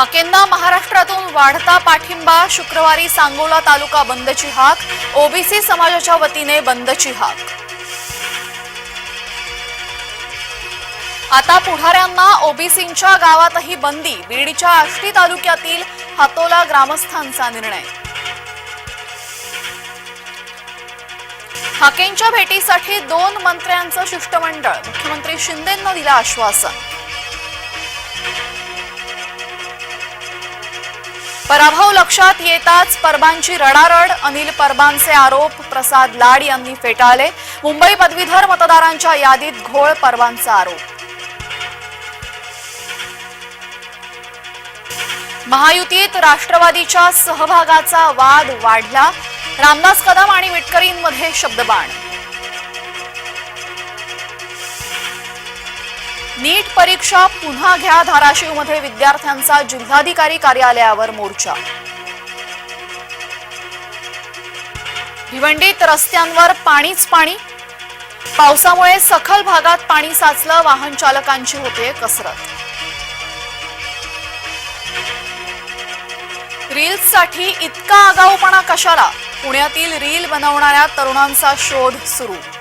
हाकेंना महाराष्ट्रातून वाढता पाठिंबा शुक्रवारी सांगोला तालुका बंदची हाक ओबीसी समाजाच्या वतीने बंदची हाक. आता पुढाऱ्यांना ओबीसींच्या गावातही बंदी बीडच्या आष्टी तालुक्यातील हातोला ग्रामस्थांचा निर्णय. हाकेंच्या भेटीसाठी दोन मंत्र्यांचं शिष्टमंडळ मुख्यमंत्री शिंदेंना दिलं आश्वासन. पराभव लक्षात येताच परबांची रडारड अनिल परबांचे आरोप प्रसाद लाड यांनी फेटाळले. मुंबई पदवीधर मतदारांच्या यादीत घोळ परबांचा आरोप. महायुतीत राष्ट्रवादीच्या सहभागाचा वाद वाढला. रामदास कदम आणि विटकरींमध्ये शब्दबाण. नीट परीक्षा पुन्हा घ्या धाराशिवमध्ये विद्यार्थ्यांचा जिल्हाधिकारी कार्यालयावर मोर्चा. भिवंडीत रस्त्यांवर पाणीच पाणी. पावसामुळे सखल भागात पाणी साचलं वाहन चालकांची होते कसरत. रील्ससाठी इतका आगाऊपणा कशाला? पुण्यातील रील बनवणाऱ्या तरुणांचा शोध सुरू.